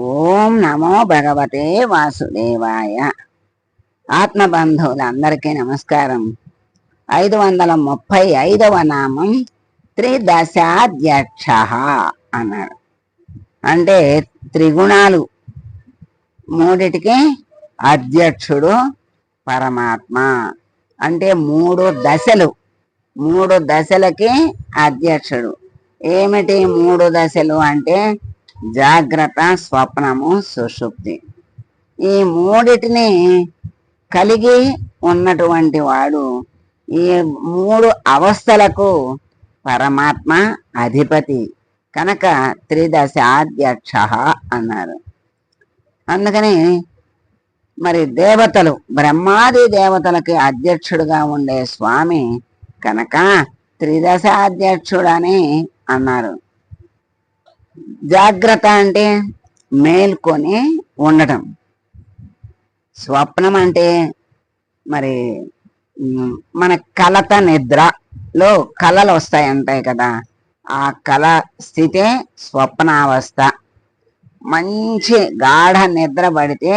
ఓం నమో భగవతే వాసుదేవాయ. ఆత్మబంధువులందరికీ నమస్కారం. ఐదు వందల ముప్పై ఐదవ నామం త్రిదశాధ్యక్ష అన్నారు. అంటే త్రిగుణాలు. మూడిటికి అధ్యక్షుడు పరమాత్మ. అంటే మూడు దశలు. మూడు దశలకి అధ్యక్షుడు. ఏమిటి మూడు దశలు అంటే జాగ్రత్త స్వప్నము సుషుప్తి. ఈ మూడిటిని కలిగి ఉన్నటువంటి వాడు ఈ మూడు అవస్థలకు పరమాత్మ అధిపతి. కనుక త్రిదశాధ్యక్ష అన్నారు. అందుకని మరి దేవతలు బ్రహ్మాది దేవతలకి అధ్యక్షుడుగా ఉండే స్వామి కనుక త్రిదశాధ్యక్షుడని అన్నారు. జాగ్రత్త అంటే మేల్కొని ఉండటం. స్వప్నం అంటే మరి మన కలత నిద్రలో కళలు వస్తాయి అంటాయి కదా. ఆ కళ స్థితే స్వప్నావస్థ. మంచి గాఢ నిద్ర పడితే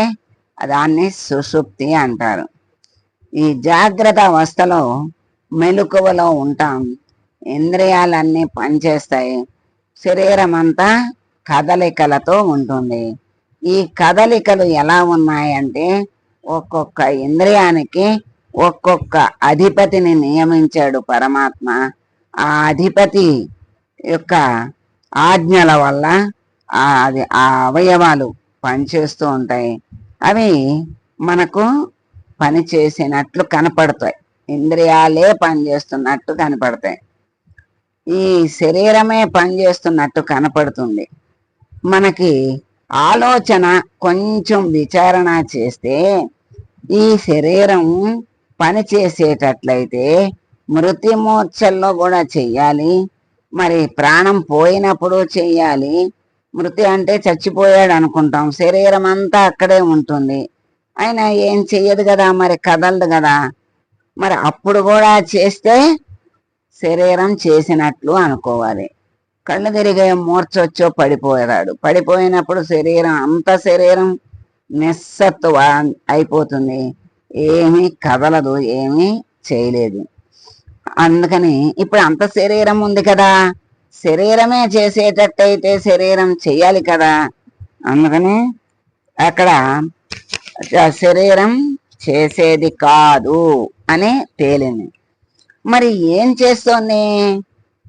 దాన్ని సుషుప్తి అంటారు. ఈ జాగ్రత్త అవస్థలో మెలకువలో ఉంటాం. ఇంద్రియాలన్నీ పనిచేస్తాయి. శరీరం అంతా కదలికలతో ఉంటుంది. ఈ కదలికలు ఎలా ఉన్నాయంటే ఒక్కొక్క ఇంద్రియానికి ఒక్కొక్క అధిపతిని నియమించాడు పరమాత్మ. ఆ అధిపతి యొక్క ఆజ్ఞల వల్ల ఆ అది ఆ అవయవాలు పనిచేస్తూ ఉంటాయి. అవి మనకు పని చేసినట్లు కనపడతాయి. ఇంద్రియాలే పనిచేస్తున్నట్టు కనపడతాయి. ఈ శరీరమే పనిచేస్తున్నట్టు కనపడుతుంది. మనకి ఆలోచన కొంచెం విచారణ చేస్తే ఈ శరీరం పని చేసేటట్లయితే మృత్యుమోర్చల్లో కూడా చెయ్యాలి. మరి ప్రాణం పోయినప్పుడు చెయ్యాలి. మృతి అంటే చచ్చిపోయాడు అనుకుంటాం. శరీరం అంతా అక్కడే ఉంటుంది. అయినా ఏం చెయ్యదు కదా మరి కదలదు కదా. మరి అప్పుడు కూడా చేస్తే శరీరం చేసినట్లు అనుకోవాలి. కళ్ళు తిరిగే మూర్చొచ్చో పడిపోయాడు. పడిపోయినప్పుడు శరీరం అంత శరీరం నిస్సత్వ అయిపోతుంది. ఏమీ కదలదు ఏమీ చేయలేదు. అందుకని ఇప్పుడు అంత శరీరం ఉంది కదా. శరీరమే చేసేటట్టయితే శరీరం చేయాలి కదా. అందుకని అక్కడ శరీరం చేసేది కాదు అని తేలింది. మరి ఏం చేస్తోంది?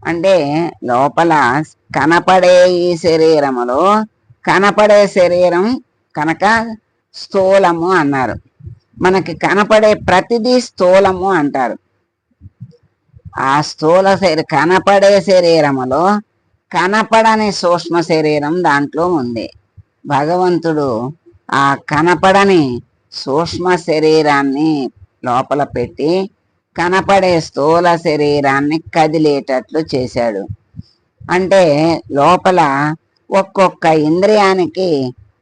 అంటే లోపల కనపడే ఈ శరీరములో కనపడే శరీరం కనుక స్థూలము అన్నారు. మనకి కనపడే ప్రతిదీ స్థూలము అంటారు. ఆ స్థూల శరీరం కనపడే శరీరములో కనపడని సూక్ష్మ శరీరం దాంట్లో ఉంది. భగవంతుడు ఆ కనపడని సూక్ష్మ శరీరాన్ని లోపల పెట్టి కనపడే స్థూల శరీరాన్ని కదిలేటట్లు చేశాడు. అంటే లోపల ఒక్కొక్క ఇంద్రియానికి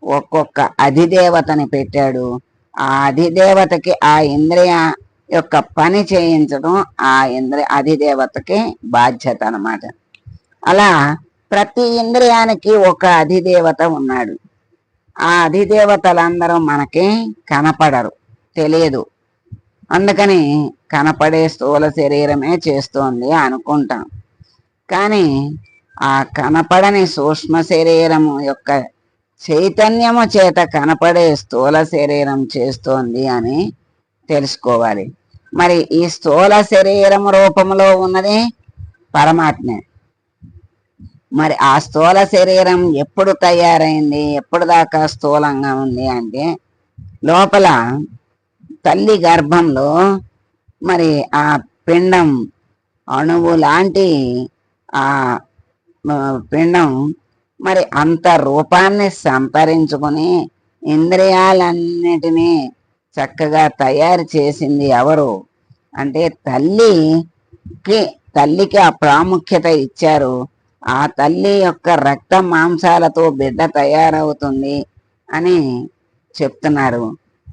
ఒక్కొక్క అధిదేవతని పెట్టాడు. ఆ అధిదేవతకి ఆ ఇంద్రియ యొక్క పని చేయించడం ఆ ఇంద్రియ అధిదేవతకి బాధ్యత అన్నమాట. అలా ప్రతి ఇంద్రియానికి ఒక అధిదేవత ఉన్నాడు. ఆ అధిదేవతలందరూ మనకి కనపడరు తెలియదు. అందుకని కనపడే స్థూల శరీరమే చేస్తోంది అనుకుంటాం. కానీ ఆ కనపడని సూక్ష్మ శరీరము యొక్క చైతన్యము చేత కనపడే స్థూల శరీరం చేస్తోంది అని తెలుసుకోవాలి. మరి ఈ స్థూల శరీరం రూపంలో ఉన్నది పరమాత్మే. మరి ఆ స్థూల శరీరం ఎప్పుడు తయారైంది? ఎప్పుడు దాకా స్థూలంగా ఉంది అంటే లోపల తల్లి గర్భంలో మరి ఆ పిండం అణువు లాంటి ఆ పిండం మరి అంత రూపాన్ని సంతరించుకుని ఇంద్రియాలన్నిటినీ చక్కగా తయారు చేసింది ఎవరు? అంటే తల్లికి తల్లికి ఆ ప్రాముఖ్యత ఇచ్చారు. ఆ తల్లి యొక్క రక్త మాంసాలతో బిడ్డ తయారవుతుంది అని చెప్తున్నారు.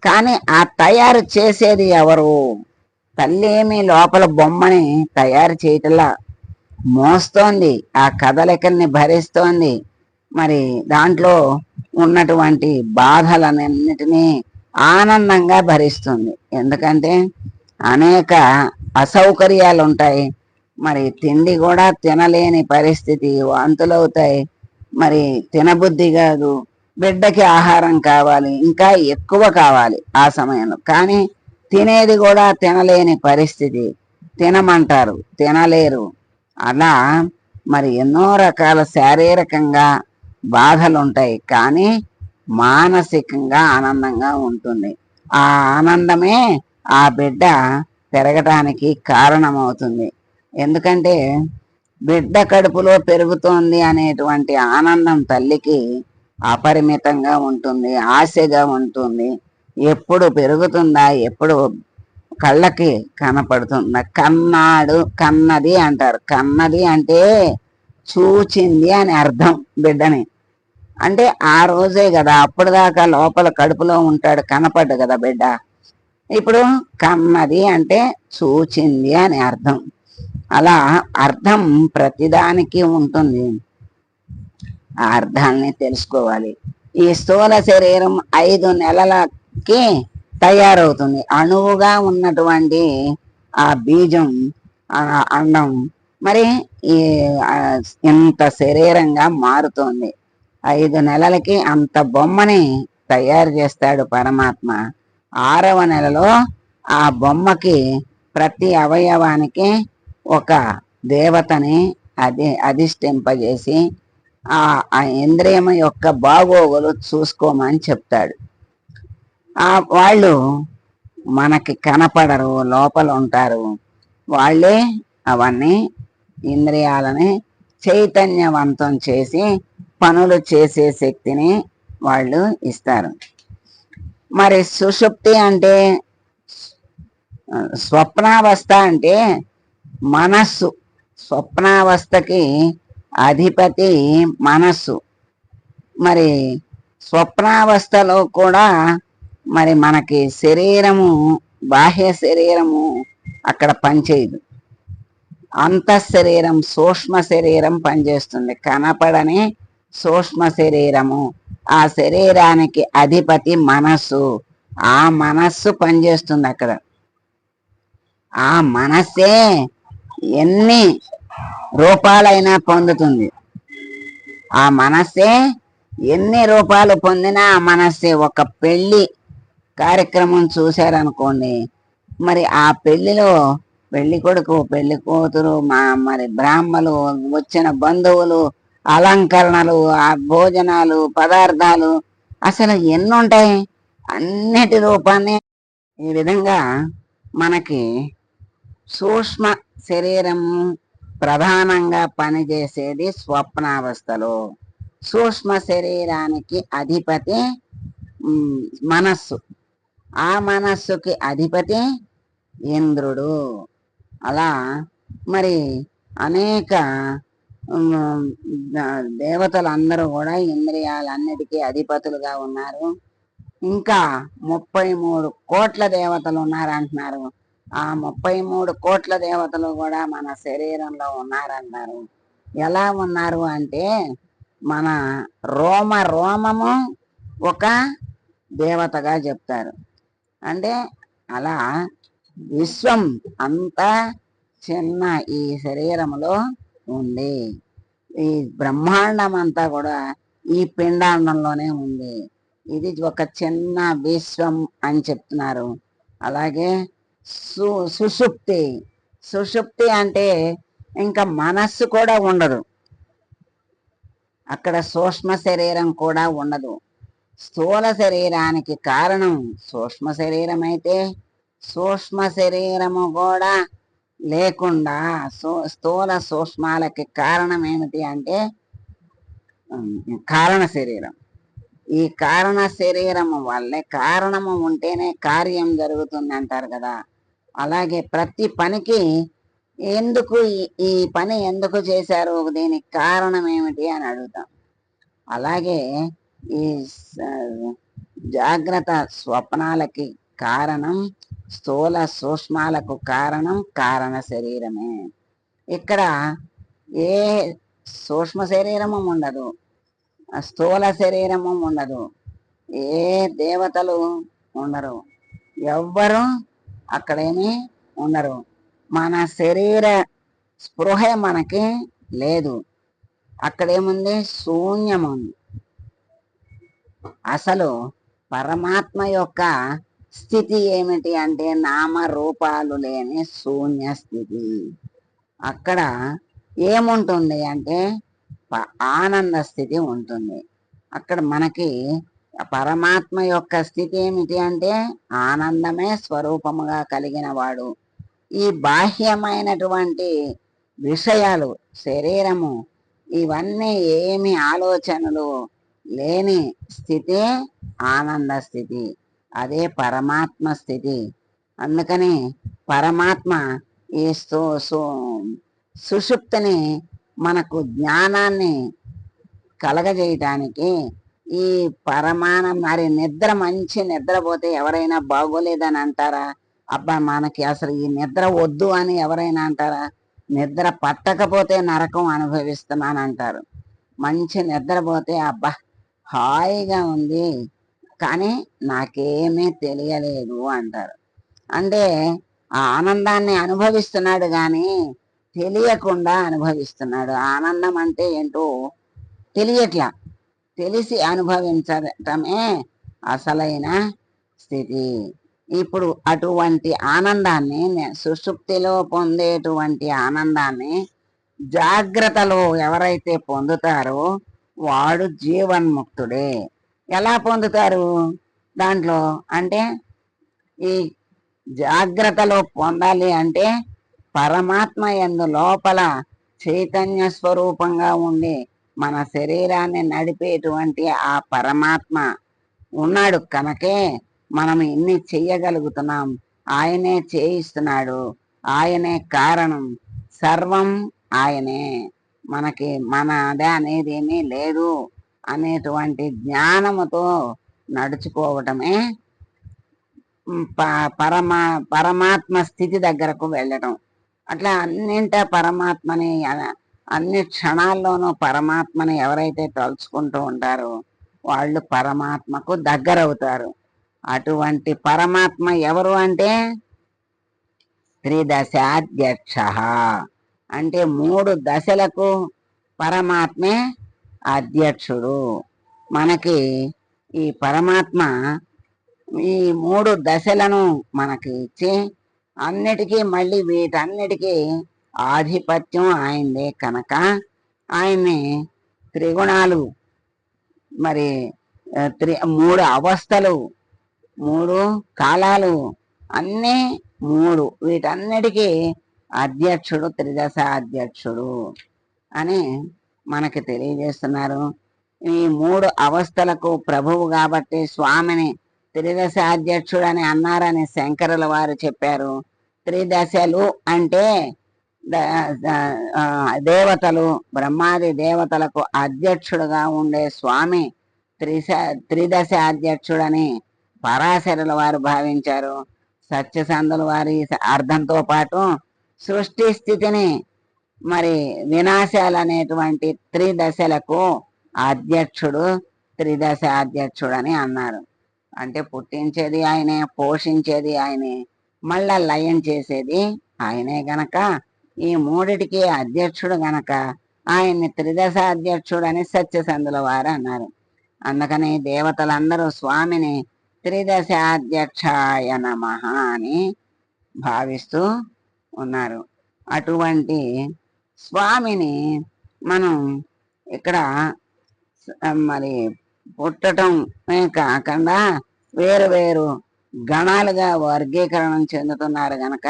కానీ ఆ తయారు చేసేది ఎవరు? తల్లేమి లోపల బొమ్మని తయారు చేయటంలా మోస్తోంది. ఆ కదలికల్ని భరిస్తోంది. మరి దాంట్లో ఉన్నటువంటి బాధలన్నిటినీ ఆనందంగా భరిస్తుంది. ఎందుకంటే అనేక అసౌకర్యాలు ఉంటాయి మరి తిండి కూడా తినలేని పరిస్థితి వాంతులవుతాయి. మరి తినబుద్ధి కాదు. బిడ్డకి ఆహారం కావాలి ఇంకా ఎక్కువ కావాలి ఆ సమయంలో. కానీ తినేది కూడా తినలేని పరిస్థితి. తినమంటారు తినలేరు. అలా మరి ఎన్నో రకాల శారీరకంగా బాధలు ఉంటాయి కానీ మానసికంగా ఆనందంగా ఉంటుంది. ఆ ఆనందమే ఆ బిడ్డ పెరగటానికి కారణమవుతుంది. ఎందుకంటే బిడ్డ కడుపులో పెరుగుతోంది అనేటువంటి ఆనందం తల్లికి అపరిమితంగా ఉంటుంది ఆశగా ఉంటుంది. ఎప్పుడు పెరుగుతుందా ఎప్పుడు కళ్ళకి కనపడుతుందా? కన్నాడు కన్నది అంటారు. కన్నది అంటే చూచింది అని అర్థం బిడ్డని. అంటే ఆ రోజే కదా అప్పుడు దాకా లోపల కడుపులో ఉంటాడు కనపడ్డు కదా బిడ్డ. ఇప్పుడు కన్నది అంటే చూచింది అని అర్థం. అలా అర్థం ప్రతిదానికి ఉంటుంది. ఆ అర్థాన్ని తెలుసుకోవాలి. ఈ స్థూల శరీరం ఐదు నెలలకి తయారవుతుంది. అణువుగా ఉన్నటువంటి ఆ బీజం ఆ అండం మరి ఈ ఇంత శరీరంగా మారుతోంది. ఐదు నెలలకి అంత బొమ్మని తయారు చేస్తాడు పరమాత్మ. ఆరవ నెలలో ఆ బొమ్మకి ప్రతి అవయవానికి ఒక దేవతని అది అధిష్ఠింపజేసి ఆ ఆ ఇంద్రియం యొక్క బాగోగులు చూసుకోమని చెప్తాడు. ఆ వాళ్ళు మనకి కనపడరు లోపల ఉంటారు వాళ్ళే అవన్నీ ఇంద్రియాలని చైతన్యవంతం చేసి పనులు చేసే శక్తిని వాళ్ళు ఇస్తారు. మరి సుషుప్తి అంటే స్వప్నావస్థ అంటే మనస్సు. స్వప్నావస్థకి అధిపతి మనస్సు. మరి స్వప్నావస్థలో కూడా మరి మనకి శరీరము బాహ్య శరీరము అక్కడ పనిచేయదు. అంత శరీరం సూక్ష్మ శరీరం పనిచేస్తుంది. కనపడని సూక్ష్మ శరీరము. ఆ శరీరానికి అధిపతి మనస్సు. ఆ మనస్సు పనిచేస్తుంది అక్కడ. ఆ మనస్సే ఎన్ని రూపాలైనా పొందుతుంది. ఆ మనస్సే ఎన్ని రూపాలు పొందినా ఆ మనస్సే ఒక పెళ్ళి కార్యక్రమం చూశారనుకోండి మరి ఆ పెళ్ళిలో పెళ్ళి కొడుకు పెళ్ళి కూతురు మా మరి బ్రాహ్మలు వచ్చిన బంధువులు అలంకరణలు ఆ భోజనాలు పదార్థాలు అసలు ఎన్ని ఉంటాయి అన్నిటి రూపాన్ని ఈ విధంగా మనకి సూక్ష్మ శరీరం ప్రధానంగా పనిచేసేది స్వప్నావస్థలో. సూక్ష్మ శరీరానికి అధిపతి మనస్సు. ఆ మనస్సుకి అధిపతి ఇంద్రుడు. అలా మరి అనేక దేవతలు అందరూ దేవతలందరూ కూడా ఇంద్రియాలన్నిటికీ అధిపతులుగా ఉన్నారు. ఇంకా ముప్పై మూడు కోట్ల దేవతలు ఉన్నారంటున్నారు. ఆ ముప్పై మూడు కోట్ల దేవతలు కూడా మన శరీరంలో ఉన్నారంటారు. ఎలా ఉన్నారు అంటే మన రోమ రోమము ఒక దేవతగా చెప్తారు. అంటే అలా విశ్వం అంతా చిన్న ఈ శరీరంలో ఉంది. ఈ బ్రహ్మాండం అంతా కూడా ఈ పిండాండంలోనే ఉంది. ఇది ఒక చిన్న విశ్వం అని చెప్తున్నారు. అలాగే సు సుషుప్తి సుషుప్తి అంటే ఇంకా మనస్సు కూడా ఉండదు. అక్కడ సూక్ష్మ శరీరం కూడా ఉండదు. స్థూల శరీరానికి కారణం సూక్ష్మ శరీరం అయితే సూక్ష్మ శరీరము కూడా లేకుండా స్థూల సూక్ష్మాలకి కారణం ఏమిటి అంటే కారణ శరీరం. ఈ కారణ శరీరము వల్లే కారణము ఉంటేనే కార్యం జరుగుతుంది అంటారు కదా. అలాగే ప్రతి పనికి ఎందుకు ఈ- పని ఎందుకు చేశారు? దీనికి కారణం ఏమిటి అని అడుగుతాం. అలాగే ఈ జాగ్రత్త స్వప్నాలకి కారణం స్థూల సూక్ష్మాలకు కారణం కారణ శరీరమే. ఇక్కడ ఏ సూక్ష్మ శరీరము ఉండదు స్థూల శరీరము ఉండదు ఏ దేవతలు ఉండరు. ఎవ్వరు అక్కడేమి ఉండరు. మన శరీర స్పృహ మనకి లేదు. అక్కడేముంది? శూన్యం ఉంది అసలు పరమాత్మ యొక్క స్థితి ఏమిటి అంటే నామ రూపాలు లేని శూన్య స్థితి. అక్కడ ఏముంటుంది అంటే ఆనంద స్థితి ఉంటుంది. అక్కడ మనకి పరమాత్మ యొక్క స్థితి ఏమిటి అంటే ఆనందమే స్వరూపముగా కలిగిన వాడు ఈ బాహ్యమైనటువంటి విషయాలు శరీరము ఇవన్నీ ఏమి ఆలోచనలు లేని స్థితి ఆనంద స్థితి. అదే పరమాత్మ స్థితి. అందుకని పరమాత్మ ఈ సు సు- సుషుప్తిని మనకు జ్ఞానాన్ని కలగజేయటానికి ఈ పరమాణం మరి నిద్ర మంచి నిద్రపోతే ఎవరైనా బాగోలేదని అంటారా? అబ్బా మనకి అసలు ఈ నిద్ర వద్దు అని ఎవరైనా అంటారా? నిద్ర పట్టకపోతే నరకం అనుభవిస్తున్నాను అంటారు. మంచి నిద్రపోతే అబ్బా హాయిగా ఉంది కానీ నాకేమీ తెలియలేదు అంటారు. అంటే ఆ ఆనందాన్ని అనుభవిస్తున్నాడు కానీ తెలియకుండా అనుభవిస్తున్నాడు. ఆనందం అంటే ఏంటో తెలియట్లా. తెలిసి అనుభవించటమే అసలైన స్థితి. ఇప్పుడు అటువంటి ఆనందాన్ని సుషుప్తిలో పొందేటువంటి ఆనందాన్ని జాగ్రత్తలో ఎవరైతే పొందుతారో వాడు జీవన్ముక్తుడే. ఎలా పొందుతారు? దాంట్లో అంటే ఈ జాగ్రత్తలో పొందాలి అంటే పరమాత్మ ఎందు లోపల చైతన్య స్వరూపంగా ఉండే మన శరీరాన్ని నడిపేటువంటి ఆ పరమాత్మ ఉన్నాడు కనుకే మనం ఇన్ని చెయ్యగలుగుతున్నాం. ఆయనే చేయిస్తున్నాడు. ఆయనే కారణం. సర్వం ఆయనే. మనకి మన అదే అనేది ఏమీ లేదు అనేటువంటి జ్ఞానముతో నడుచుకోవటమే ప- పరమా పరమాత్మ స్థితి దగ్గరకు వెళ్ళటం. అట్లా అన్నింట పరమాత్మని అన్ని క్షణాల్లోనూ పరమాత్మని ఎవరైతే తలుచుకుంటూ ఉంటారో వాళ్ళు పరమాత్మకు దగ్గరవుతారు. అటువంటి పరమాత్మ ఎవరు అంటే? త్రిదశాధ్యక్ష. అంటే మూడు దశలకు పరమాత్మే అధ్యక్షుడు. మనకి ఈ పరమాత్మ ఈ మూడు దశలను మనకి ఇచ్చి అన్నిటికీ మళ్ళీ వీటన్నిటికీ ఆధిపత్యం ఆయనదే కనుక ఆయన్ని త్రిగుణాలు మరి త్రి మూడు అవస్థలు మూడు కాలాలు అన్నీ మూడు. వీటన్నిటికీ అధ్యక్షుడు త్రిదశ అధ్యక్షుడు అని మనకి తెలియజేస్తున్నారు. ఈ మూడు అవస్థలకు ప్రభువు కాబట్టి స్వామిని త్రిదశ అధ్యక్షుడు అని అన్నారని శంకరుల వారు చెప్పారు. త్రిదశలు అంటే దేవతలు బ్రహ్మాది దేవతలకు అధ్యక్షుడుగా ఉండే స్వామి త్రిశ త్రిదశ అధ్యక్షుడని పరాశరుల వారు భావించారు. సత్యసంధుల వారి అర్థంతో పాటు సృష్టి స్థితిని మరి వినాశాలు అనేటువంటి త్రిదశలకు అధ్యక్షుడు త్రిదశ అధ్యక్షుడని అన్నారు. అంటే పుట్టించేది ఆయనే పోషించేది ఆయనే మళ్ళా లయం చేసేది ఆయనే గనక ఈ మూడిటికి అధ్యక్షుడు గనక ఆయన్ని త్రిదశ అని సత్యసంధుల వారు అన్నారు. అందుకని దేవతలందరూ స్వామిని త్రిదశాధ్యక్షాయ నమ అని భావిస్తూ ఉన్నారు. అటువంటి స్వామిని మనం ఇక్కడ మరి పుట్టటమే కాకుండా వేరు వేరు గణాలుగా వర్గీకరణం చెందుతున్నారు గనక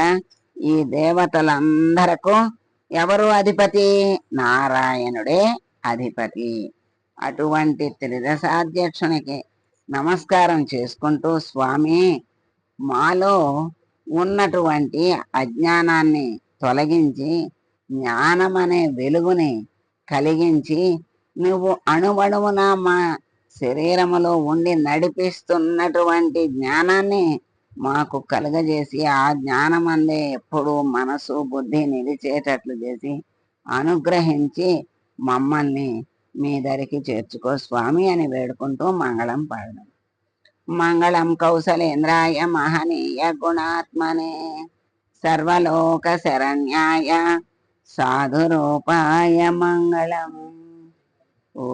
ఈ దేవతలందరకు ఎవరు అధిపతి? నారాయణుడే అధిపతి. అటువంటి త్రిదశాధ్యక్షునికి నమస్కారం చేసుకుంటూ స్వామి మాలో ఉన్నటువంటి అజ్ఞానాన్ని తొలగించి జ్ఞానం అనే వెలుగుని కలిగించి నువ్వు అణువణువున మా శరీరములో ఉండి నడిపిస్తున్నటువంటి జ్ఞానాన్ని మాకు కలుగజేసి ఆ జ్ఞానం అందే ఎప్పుడు మనసు బుద్ధి నిలిచేటట్లు చేసి అనుగ్రహించి మమ్మల్ని మీ దరికి చేర్చుకో స్వామి అని వేడుకుంటూ మంగళం పాడదాం. మంగళం కౌశలేంద్రాయ మహనీయ గుణాత్మనే సర్వలోక శరణ్యాయ సాధురూపాయ మంగళం. ఓ